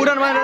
উড়ান মারা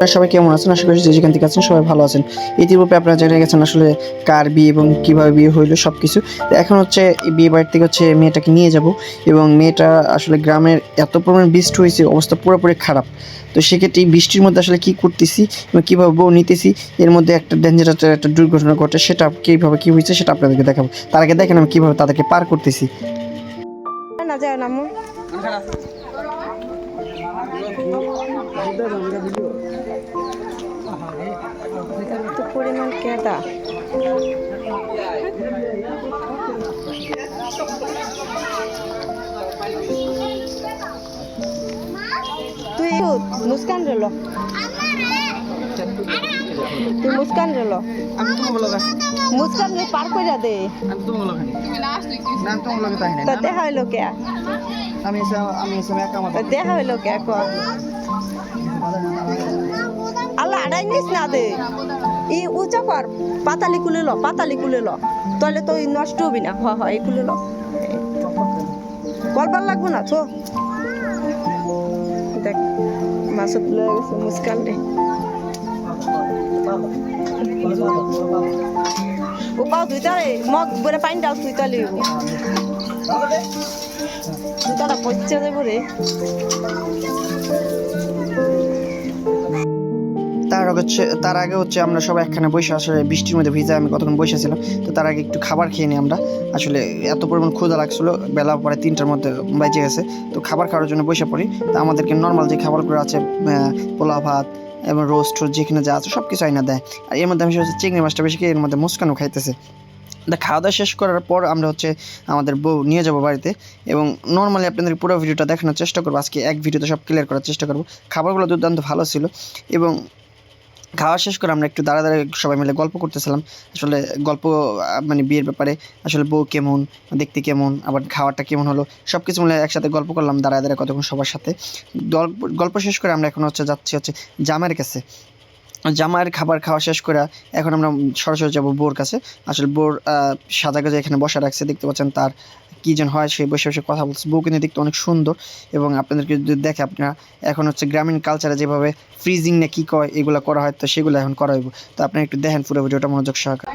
আপনারা সবাই কেমন আছেন? আশা করি যে যেখান থেকে আছেন সবাই ভালো আছেন। ইতিপূর্বে আপনারা জেনে গেছেন আসলে কার বিয়ে এবং কীভাবে বিয়ে হইল সব কিছু তো এখন হচ্ছে এই বিয়ে বাড়ির থেকে হচ্ছে মেয়েটাকে নিয়ে যাব এবং মেয়েটা আসলে গ্রামের এত পরিমাণ বৃষ্টি হয়েছে অবস্থা পুরোপুরি খারাপ। তো সেক্ষেত্রে এই বৃষ্টির মধ্যে আসলে কি করতেছি এবং কীভাবে বউ নিতেছি এর মধ্যে একটা ডেঞ্জারাস একটা দুর্ঘটনা ঘটে সেটা কীভাবে কী হয়েছে সেটা আপনাদেরকে দেখাবো। তার আগে দেখেন আমি কীভাবে তাদেরকে পার করতেছি। না যায় না পরিমাণ কেদা তুই মুস্কান রলো তুই মুস্কান রলো আমি তো বলো মুস্কান রে পার করে দে। দেখা হইল কে? আমি আমি দেখা হইল কে? ক। আল্লাহ আড়াই নিস না দে। ই উঁচা কর, পাতালি কুলে ল, পাতালি কুলে ল। তাহলে তো নষ্ট হবি না হয় হয় এই কুলে ল। কলবার লাগবো না তো দেখ মাছ তুলে গেছে মুস্কান রে ও পাও তুই তারে মগ বলে পানি ডাল তুই তালে তুই তারা পচে যাব রে আগে হচ্ছে তার আগে হচ্ছে আমরা সবাই একখানে বসে আসলে বৃষ্টির মধ্যে ভিজে আমি কতক্ষণ বসেছিলাম তো তার আগে একটু খাবার খেয়ে নিই আমরা। আসলে এত পরিমাণ ক্ষুধা লাগছিল, বেলা পরে তিনটার মধ্যে বেঁচে গেছে, তো খাবার খাওয়ার জন্য বসে পড়ি। তো আমাদেরকে নর্মাল যে খাবারগুলো আছে পোলাও ভাত, এবং রোস্ট যেখানে যা আছে সব কিছু আইনা দেয়। আর এর মধ্যে আমি হচ্ছে চিংড়ি মাছটা বেশি খেয়ে এর মধ্যে মুস্কানও খাইতেছে। খাওয়া দাওয়া শেষ করার পর আমরা হচ্ছে আমাদের বউ নিয়ে যাব বাড়িতে, এবং নর্মালি আপনাদের পুরো ভিডিওটা দেখানোর চেষ্টা করব। আজকে এক ভিডিওতে সব ক্লিয়ার করার চেষ্টা করব। খাবারগুলো দুর্দান্ত ভালো ছিল, এবং খাওয়া শেষ করে আমরা একটু দাঁড়া দাঁড়া সবাই মিলে গল্প করতেছিলাম। আসলে গল্প মানে বিয়ের ব্যাপারে, আসলে বউ কেমন, দেখতে কেমন, আবার খাওয়াটা কেমন হলো সব কিছু মিলে একসাথে গল্প করলাম দাঁড়ায় দাঁড়ায় কতক্ষণ সবার সাথে। গল্প শেষ করে আমরা এখন হচ্ছে যাচ্ছি হচ্ছে জামাইয়ের কাছে। জামাইয়ের খাবার খাওয়া শেষ করে এখন আমরা সরাসরি যাব বোর কাছে। আসলে বোর সাজা গাজা এখানে বসা রাখছে, দেখতে পাচ্ছেন তার কী যেন হয়, সে বসে বসে কথা বলছে বউ কিন্তু দেখতে অনেক সুন্দর এবং আপনাদেরকে যদি দেখে আপনারা, এখন হচ্ছে গ্রামীণ কালচারে যেভাবে ফ্রিজিং না কী কয়, এগুলো করা হয়, তো সেগুলো এখন করা হইব। তো আপনারা একটু দেখেন পুরো ভিডিওটা, মনোযোগ সহকারে।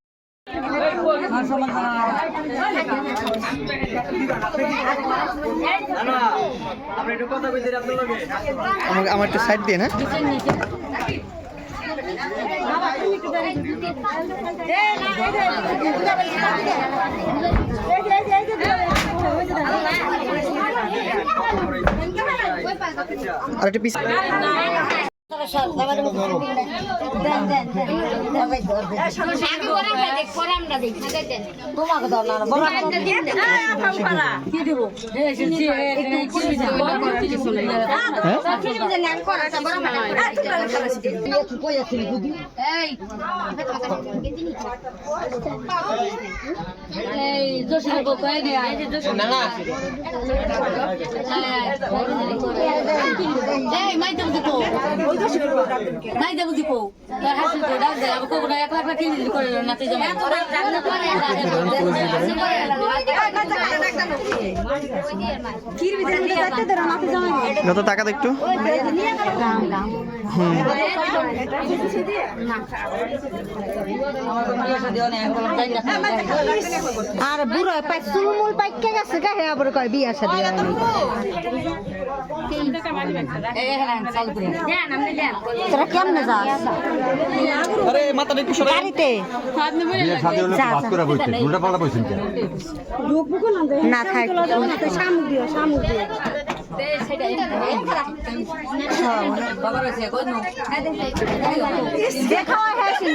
আমার একটু সাইড দিয়ে না? আর একটু পিস তোমাকে দাও না বড় কি দিব এই জোশী কই নে আই না না এই মাই দেব দিকো মাই দেবো দিকো তার হাসি তো ডাক দে আমি কোন এক লাখ কিনে দিলি করে নাতে জমা যত টাকা একটু। আর বুড়ো পাই চুলমুল পাইকে গেছে গা? হে আবার কয় বিয়া এই হ্যাঁ তোরা কেমনে যাস? গাড়িতে। কেন? না থাক।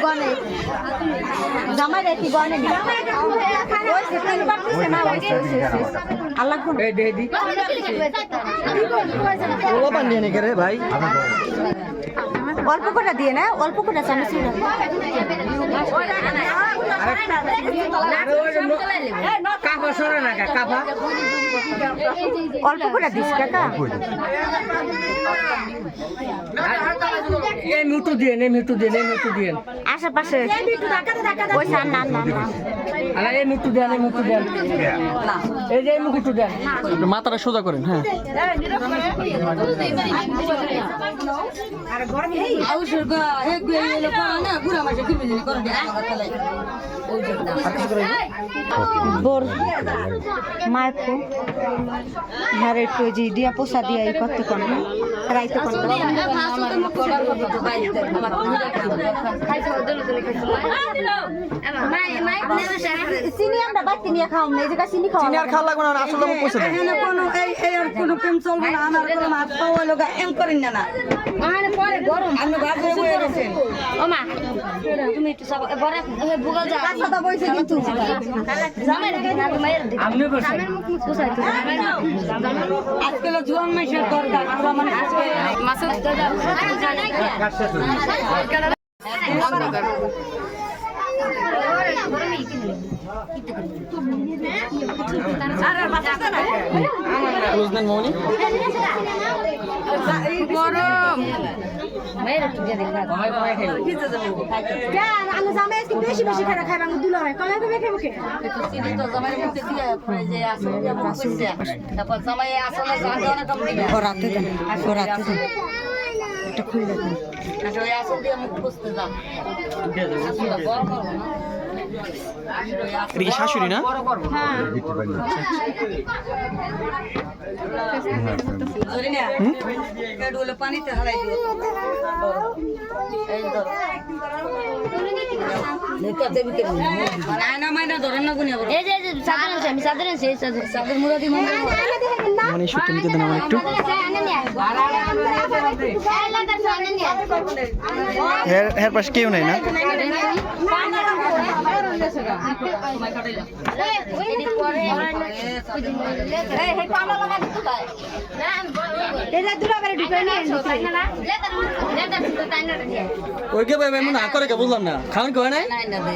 গনে জামাই রেখি গনে নি আল্লাহ কোন ওলা দিয়ে দিয়ে না অল্প অল্প করে দিস কাকা। এই মিটু দিয়ে এই মিটু দিয়ে এই মিটু দিয়ে আশেপাশে ওই না না না না এই মিটু দেন এই মিটু দেন। এই যে এই দেন। মাথাটা সোজা করেন হ্যাঁ। গা হে না মাসে করে দে বোর মাইকো হ্যাঁ একটু জি দিয়া পোষা দিয়া এই করতে কোন রাইতে কোন চিনি আমরা বাড়তি নিয়ে খাওয়াম না এই জায়গায় চিনি খাওয়া চিনি আর খাওয়া লাগবে না আসল দাম পয়সা এখানে কোনো এই এই আর কোনো প্রেম চলবে না আমার কোনো হাত পাওয়া লোক এম করেন না না। আপনি ভাত করে বয়ে গেছেন কাঁচাটা বইছে কিন্তু আপনি বসেন আজকে জোয়ান মাইসের দরকার আমরা মানে আজকে ক্লোজ দেন মৌনি আমি জামাই আজকে বেশি বেশি খানা খাই বাঙ্গু দুলো হয়। কমে কমে খাব কে? চিনি তো জামাই মুখে দিয়ে পরে যে আসলে তারপর জামাই আসলে জানতে অনেক কম দিবে। রাতে দেন রাতে দেন। এটা খুলে দেন। আসলে আসল দিয়ে মুখ পুষতে যা। এটা কি শাশুড়ি না মনে মানে সত্যি নিতে দেন আমার একটু হের পাশে কেউ নাই না এটা দুটো করে ঢুকে নিয়ে ওই কে ভাই এমন না করে কে বুঝলাম না। খাওয়ান কেউ নাই নাই? না দে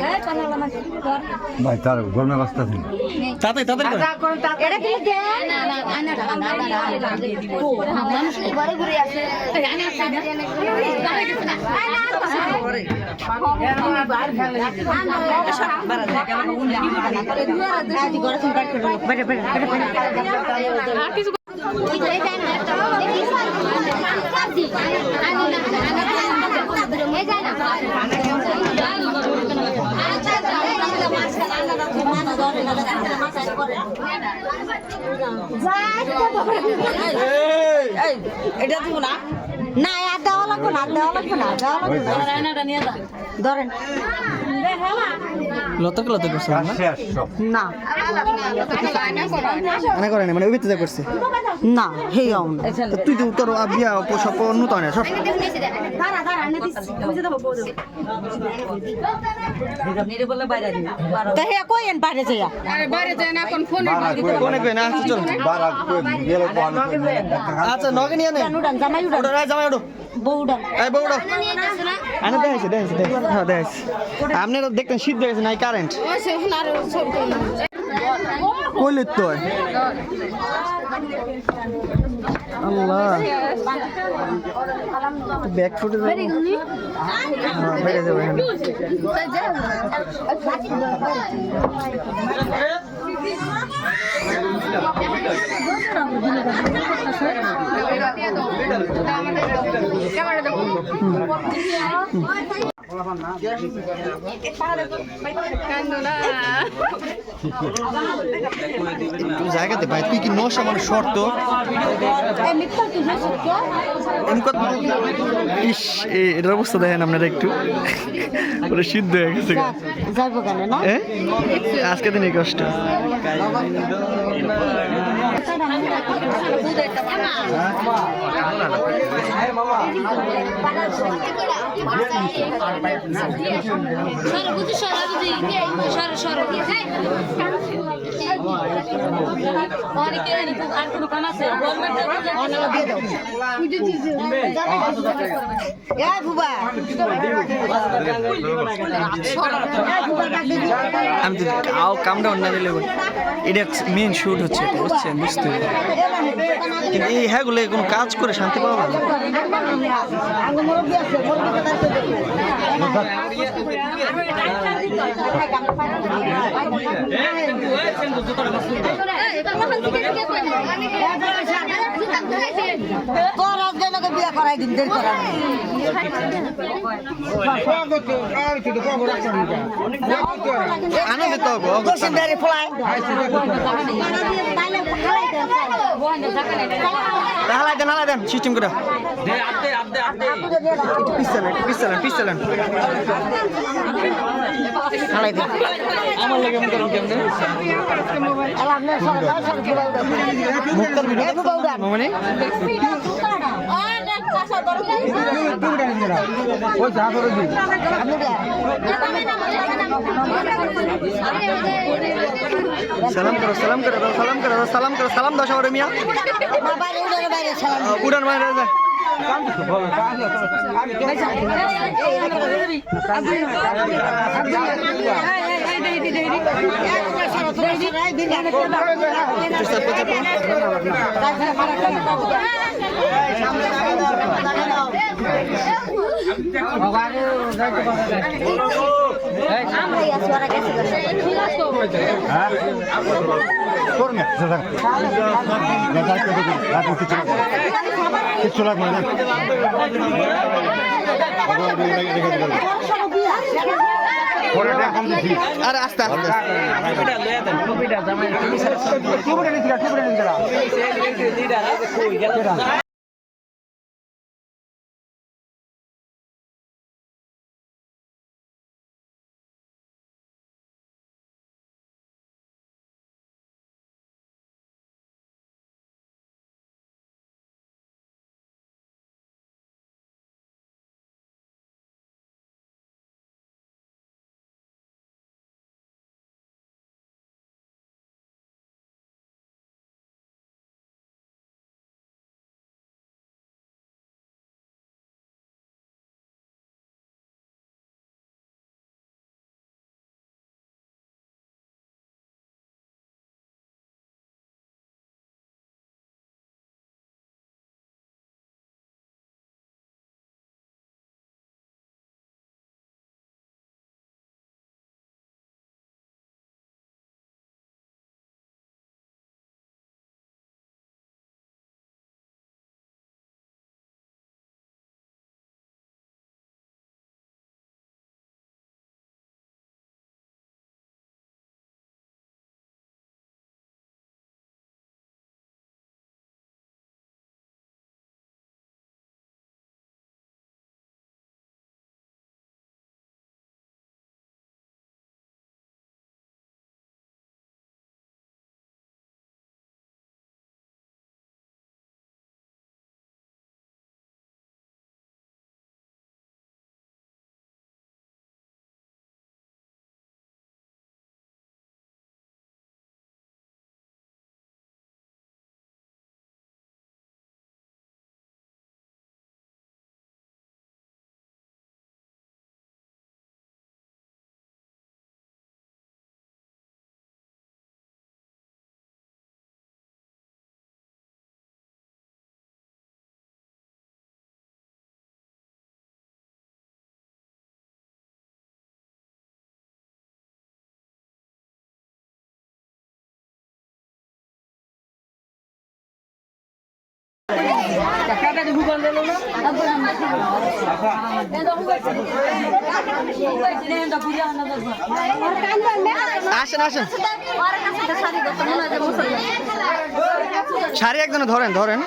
ভাই তার গরমে বাস্তা আছে তাতে তাতে এটা কি দেন না না না না না মানুষ ঘরে ঘুরে আসে আয়না আজ গড়া এটা দিব না না, আর দেওয়া লাগবে আর দেওয়া লাগবে না দেওয়া লাগবে না। ধরেন লতক লতক করছে না? না। মানে করে না মানে ওই ভিতরে করছে। না হে আউন। তুই তো তোর বিয়া সব নূতন সব। তা হে কই এন বাইরে যাইয়া? কোনে কই না আচ্ছা, চল কই আচ্ছা নগে নিয়ে নে জামাই ওটো বউ উড়ান এই বউ ওটো আনে দেখাইছে দেখাইছে দেখাইছে হ্যাঁ দেখাইছে আপনারা দেখতেন শীত দেখেছে নাই কারেন্ট কইলে তো আল্লাহ। ব্যাক ফুটে যাবে। হ্যাঁ বেড়ে যাবে এখানে। একটু জায়গাতে ভাই তুই কি নশা মানে শর্ত? ইস এটার অবস্থা দেখেন আপনারা একটু। পুরো সিদ্ধ হয়ে গেছে? আজকে দিন এই কষ্ট। সরো বুঝি সরো বুঝি সরো সরো আমি আও কাম ডাউন না দিলে বল। এটা মেন শুট হচ্ছে বুঝছেন বুঝতে কিন্তু এই হ্যাঁ গুলো কোনো কাজ করে শান্তি পাওয়া তোর আজকে বিয়া করাই দিন দেরি করার। আনন্দ তো দর্শন দাঁড়িয়ে ফলাই হালাই দেন হালাই দেন সিস্টেম করে হালাই দেন আমার লাগে মনে করেন কেমনে মুক্তার ভিডিও মানে সালাম করো সালাম করো দাও সালাম করো দাও সালাম করো সালাম দাও মিয়া উড়ান উড়ে বাইরে সালাম আহ, উড়ান মারা লাগবে না। আরে আস্তে আস্তে আসেন আসেন। শাড়ি একজনে ধরেন ধরেন।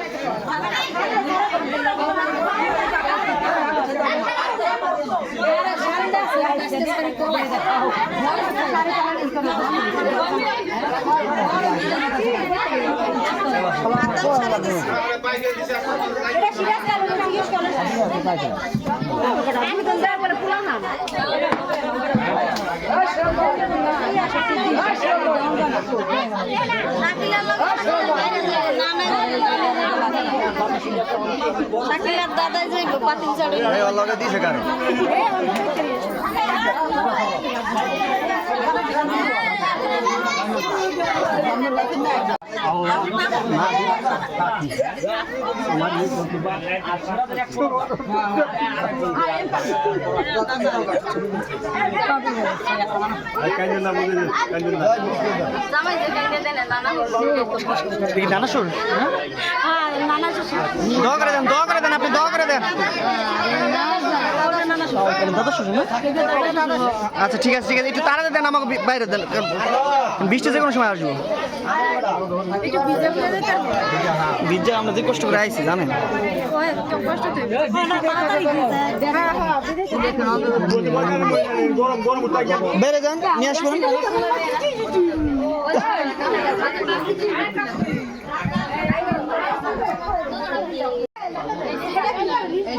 দাদাই যাইব পাতিল চড়ে দিছে কারে? জামাই যে কাইতে দেন নানা দেখি নানা শুন নানা দোয়া করে দেন দোয়া করে দেন আপনি দোয়া করে দেন। না আচ্ছা ঠিক আছে ঠিক আছে। একটু তাড়াতাড়ি দেন, আমাকে বাইরে দেন। বৃষ্টি যে কোনো সময় আসব। বিদ্যা আমরা যে কষ্ট করে আইছি, জানেন? বেড়ে যান, নিয়ে আসবেন।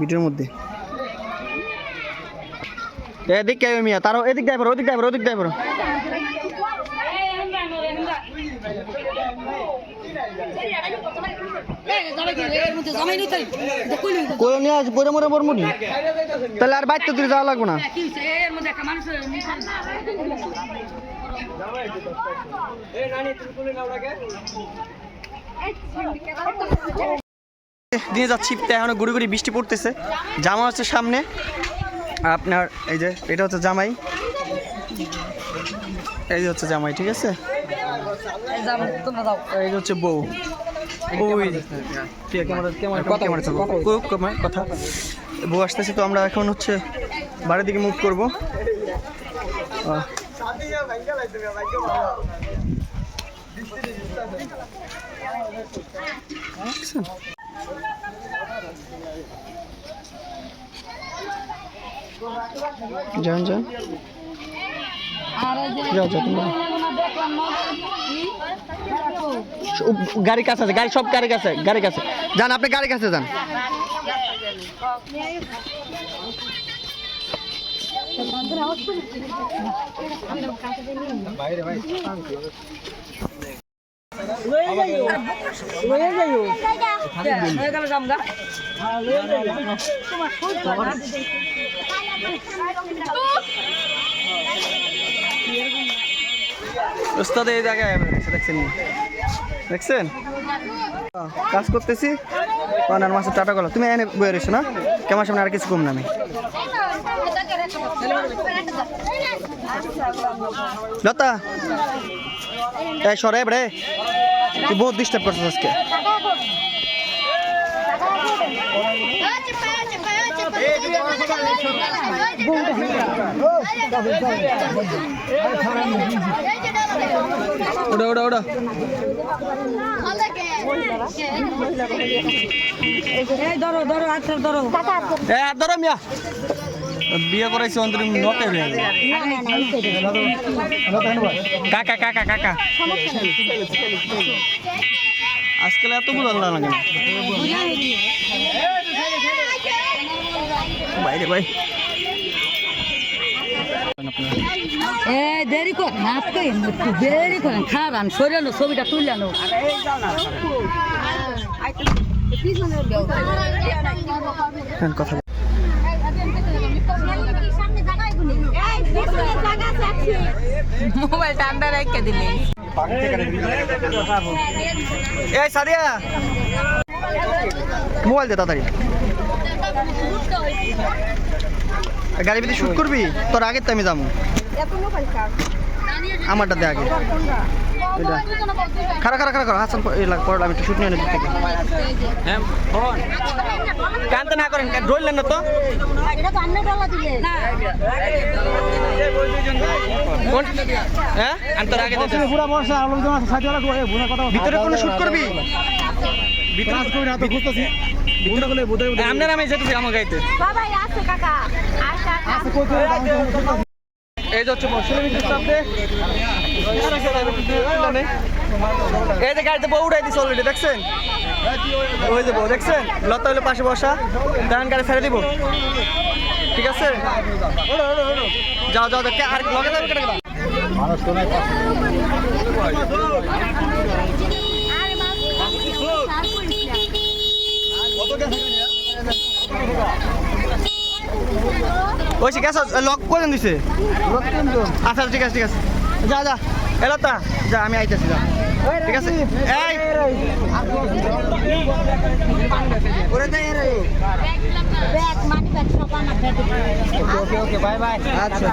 ভিডিওর মধ্যে। এদিক মিয়া তারও এদিক দেয় ওদিক দেয় ওদিক দেয় তাহলে আর বাইতে দূরে যাওয়া লাগবে না। দিয়ে যাচ্ছি এখনও গুড়ি গুড়ি বৃষ্টি পড়তেছে। জামা হচ্ছে সামনে। আপনার এই যে, এটা হচ্ছে জামাই। এই হচ্ছে জামাই, ঠিক আছে? এই হচ্ছে বউ। ওই কথা বউ আসতেছে তো আমরা এখন হচ্ছে বাড়ির দিকে মুভ করব? যান যান। গাড়ি কাছে আছে গাড়ি সব গাড়ি কাছে গাড়ি কাছে। যান আপনি গাড়ি কাছে যান। ওস্তাদ এই জায়গায় দেখছেন। দেখছেন? কাজ করতেছি। পানার মাছের টাটা গলা। তুমি এনে বয়ে রয়েছো না? কেমন সামনে আর কিছু কম নামে লতা! এই, সরে রে তুই বহুত ডিস্টার্ব করছিস আজকে। ওটা ওটা ওটা। ধরো ধরো আচ্ছা ধরো। আর ধরো মিয়া। বিয়ে করাইছি অন্তরিম নটে হয়ে গেল কাকা কাকা কাকা। আজকাল এত বুঝাল না। কেন ভাই ভাই এ দেরি কর না আপনি একটু দেরি করেন। খারান সরানো ছবিটা তুললানো হ্যাঁ, কথা বল। এই সাদিয়া মোবাইল দে তাড়াতাড়ি। গাড়ি ভিতরে শুট করবি? তোর আগের তো আমি যাব। আমারটা দে আগে। খারা খারা খারা খারা হাসান লাগ একটু শুট নিয়ে নিতে থেকে। হ্যাঁ কানতে না করেন ধরলেন না তো। কোন হ্যাঁ? আমি আগে পুরা ভিতরে কোনো শুট করবি? আপনার আমি যেতেছি আমার গাইতে। এই যে হচ্ছে এই যে গাড়িতে বউ উঠাই দিচ্ছে অলরেডি দেখছেন? ওই যে বউ দেখছেন? লতা হলে পাশে বসা দাঁড়ান গাড়ি ছেড়ে দিব। ঠিক আছে? যাও যাও যাও আর লগে যাবে কেটে মানুষ তো নাই ওই সে গেছ লক করে দিছে। আচ্ছা ঠিক আছে ঠিক আছে। যা যা এলো তা যা আমি আইতেছি যা। ঠিক আছে? এই! ওরে দে রে ওকে ওকে বাই বাই। আচ্ছা।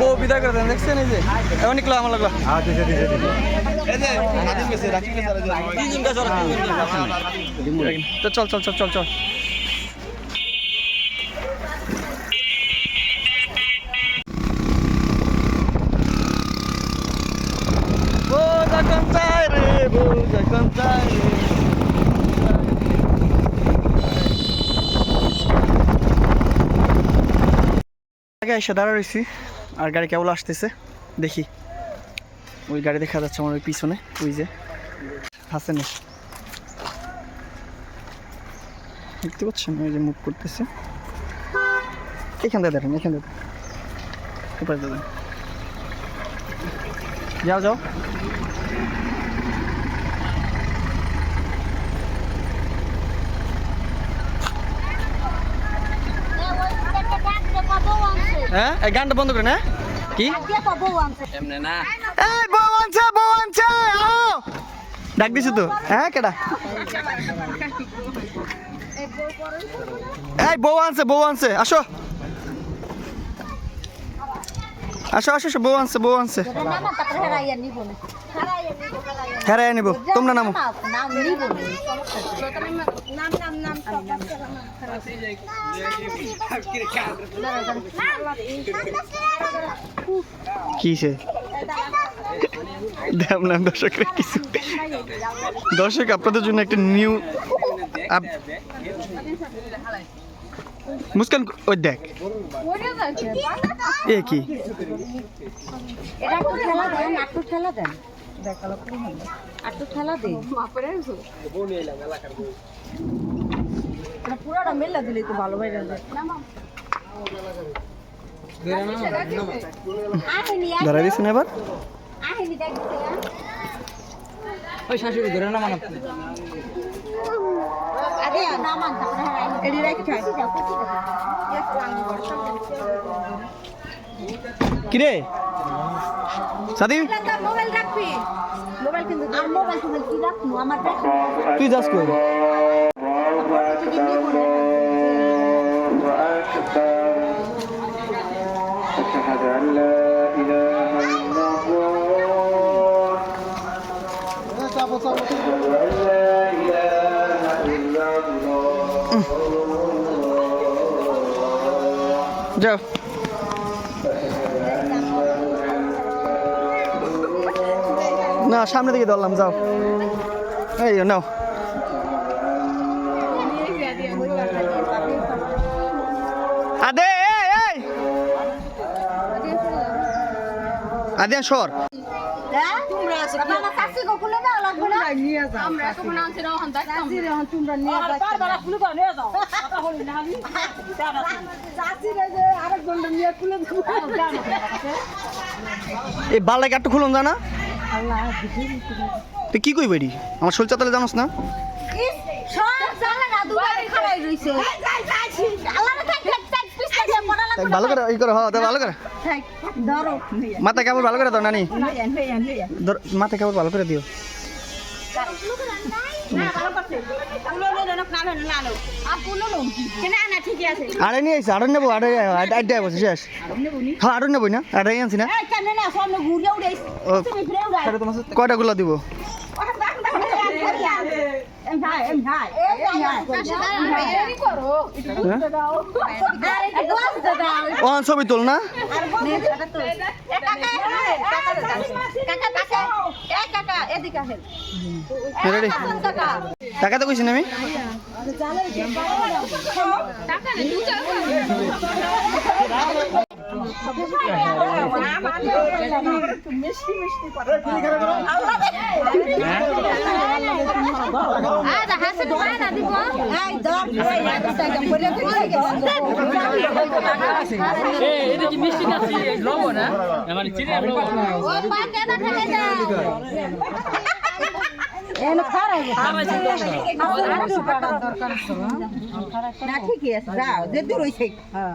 বউ বিদায় করে দেন দেখছেন এই যে? এখন নিকলো আমার লাগল। আ দিছে দিছে দিছে এই যে আদিম গেছে রাকিব গেছে তিনজন গেছে ওরা তিনজন গেছে। তো চল চল চল চল চল। আগে এসে দাঁড়া রয়েছি আর গাড়ি কেবল আসতেছে। দেখি। ওই গাড়ি দেখা যাচ্ছে আমার ওই পিছনে, ওই যে। হাসেন দেখতে পাচ্ছেন? ওই যে মুখ করতেছে। এখান থেকে দেখেন এখান থেকে যাও যাও। হ্যাঁ? গানটা বন্ধ করে না। কি? বউ আনছে বউ আনছে ডাক দিছো তো? হ্যাঁ কেডা? এই বউ আনছে বউ আনছে আসো। আসো আসো আসো, বউ আনছে বউ আনছে। হ্যাঁ নিব তোমরা নামো। কিসে দেব না দর্শকরা কিছু। দর্শক, আপনাদের জন্য একটা নিউ মুস্কান ওই দেখ। এ কি? পুরোটা মেলা দিলেই তো ভালো হয়ে ধরা দিয়েছেন এবার ওই শাশুড়ি ধরে না মানে খাই কিরে সাদি মোবাইল রাখবি মোবাইল কিন্তু আর মোবাইল টোবাইল কি রাখবো আমার দেখো তুই যাস কই أشهد أن لا إله إلا الله أشهد أن لا إله إلا الله যাও। না সামনে দিকে ধরলাম যাও। এই নাও। আদে এই। আদে সর। হ্যাঁ তোমরা আছে বাবা কাছে গো খুলে দাও লাগবে না আমরা কখন আনছি না ওখান থেকে তোমরা নিয়ে যাও পারবারা খুলে দাও নিয়ে যাও। কথা বলি না আমি চাচির এই যে আরেক ঘণ্টা নিয়ে খুলে দেবো এই বালটাকে একটু খুলুন জানা? তুই কি কই বেরি আমার শরীর চাতালে জানোস না? ভালো করে ই করে হ্যাঁ ভালো করে। ধরো। মাথা কেবল ভালো করে দাও নানি। মাথা ভালো করে দিও। আড়াই নিয়ে আইসি আড়াই নেব আড়াই আড়াই বসে শেষ। হ্যাঁ আড়াই নেব না আড়াই আনছি না। উড়াই কয়টা গুলো দিব? এম ভাই এম ভাই এরই করো। ও ছবি তোল না। টাকা তো কইছি না আমি? টাকা মিষ্টি না লবো মানে চিনি এনে খারাই না ঠিকই আছে যাও যে দূর হইছে হ্যাঁ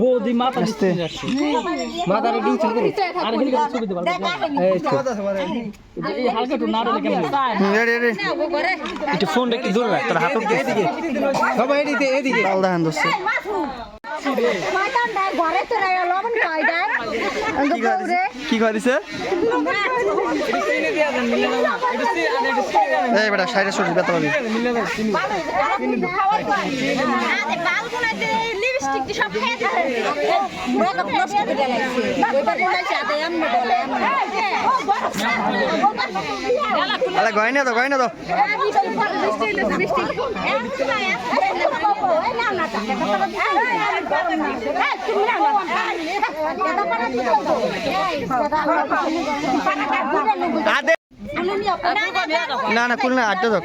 বৌদি মাথা দিতে যাচ্ছে মাথারে করে আর হিল ছবি দিবা হালকা একটু নাড়লে কেমন রেডি রেডি একটু ফোনটা একটু দূরে রাখ তোর হাতে এদিকে সবাই এদিকে ময়দান দেয় ঘরে তো রায় লবণ খাই দেয় কি দিছে? কি এই বেটা সাইডে সরছি বেতা পাবি আরে গয়না দাও গয়না না না খুলে না দাও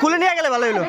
খুলে নিয়ে গেলে ভালো হইল